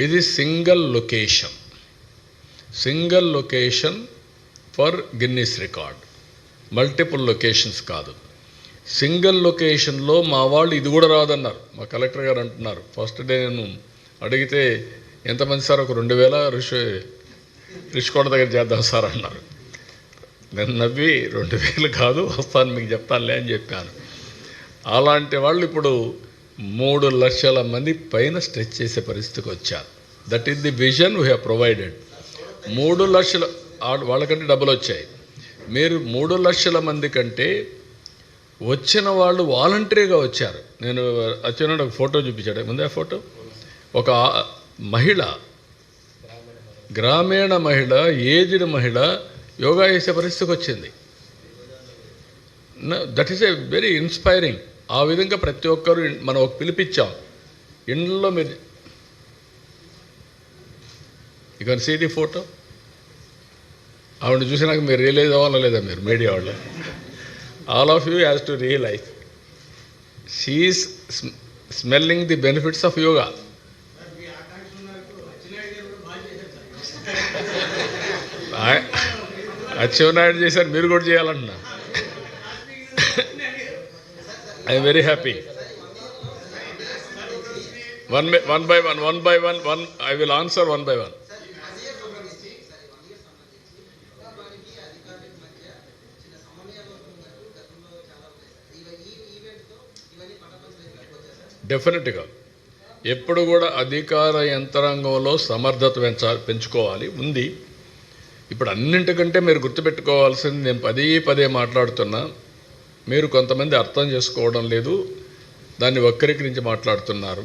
ఇది single location. Single location for Guinness record. Multiple locations కాదు. Single లొకేషన్లో మా వాళ్ళు ఇది కూడా రాదన్నారు. మా కలెక్టర్ గారు అంటున్నారు. ఫస్ట్ డే నేను అడిగితే ఎంతమంది సార్? ఒక రెండు వేల రిషి రిషికోట దగ్గర చేద్దాం సార్ అన్నారు. నేను నవ్వి రెండు వేలు కాదు వస్తాను మీకు చెప్తానులే అని చెప్పాను. అలాంటి వాళ్ళు ఇప్పుడు మూడు లక్షల మంది పైన స్ట్రెచ్ చేసే పరిస్థితికి వచ్చారు. That is the vision we have provided మూడు లక్షల వాళ్ళకంటే డబ్బులు వచ్చాయి. మీరు మూడు లక్షల మంది కంటే వచ్చిన వాళ్ళు వాలంటరీగా వచ్చారు. నేను వచ్చిన ఒక ఫోటో చూపించాడు. ముందే ఆ ఫోటో? ఒక మహిళ గ్రామీణ మహిళ ఏజ్డ్ మహిళ యోగా చేసే పరిస్థితికి వచ్చింది. That is a very inspiring ఆ విధంగా ప్రతి ఒక్కరు మనం ఒక పిలిపించాం. ఇంట్లో మీరు you can see the photo ఆవిడ చూసినాక మీరు రియలైజ్ అవ్వాలా లేదా మీరు మీడియా వాళ్ళు. All of you has to realise she is smelling the benefits of yoga Atchannaidu చేశారు మీరు కూడా చేయాలంటున్నా. I'm very happy. One by one by one one by one one I will answer one by one డెఫినెట్గా ఎప్పుడు కూడా అధికార యంత్రాంగంలో సమర్థత పెంచాలి పెంచుకోవాలి ఉంది. ఇప్పుడు అన్నింటికంటే మీరు గుర్తుపెట్టుకోవాల్సింది నేను పదే పదే మాట్లాడుతున్నా. మీరు కొంతమంది అర్థం చేసుకోవడం లేదు. దాన్ని వక్రీకరించి మాట్లాడుతున్నారు.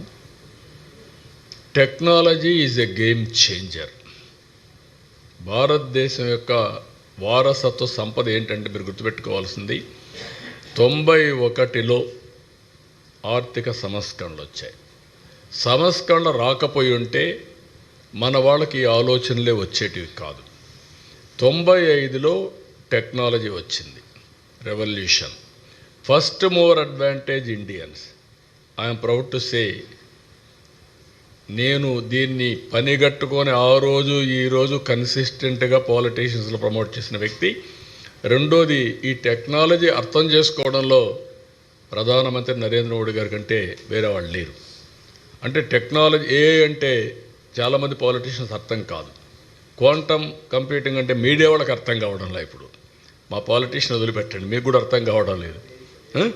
Technology is a game changer. భారతదేశం యొక్క వారసత్వ సంపద ఏంటంటే మీరు గుర్తుపెట్టుకోవాల్సింది. తొంభై ఒకటిలో ఆర్థిక సంస్కరణలు వచ్చాయి. సంస్కరణలు రాకపోయి ఉంటే మన వాళ్ళకి ఈ ఆలోచనలే వచ్చేటివి కాదు. తొంభై ఐదులో టెక్నాలజీ వచ్చింది. Revolution. First more advantage Indians. I'm proud to say నేను దీన్ని పనిగట్టుకొని ఆ రోజు ఈ రోజు కన్సిస్టెంట్గా పాలిటీషియన్స్లో ప్రమోట్ చేసిన వ్యక్తి. రెండోది ఈ టెక్నాలజీ అర్థం చేసుకోవడంలో ప్రధానమంత్రి నరేంద్ర మోడీ గారి కంటే వేరే వాళ్ళు లేరు. అంటే టెక్నాలజీ ఏ అంటే చాలామంది పాలిటీషియన్స్ అర్థం కాదు. క్వాంటమ్ కంప్యూటింగ్ అంటే మీడియా వాళ్ళకి అర్థం కావడం లేదు ఇప్పుడు. మా పాలిటీషియన్ వదిలిపెట్టండి మీకు కూడా అర్థం కావడం లేదు. Huh?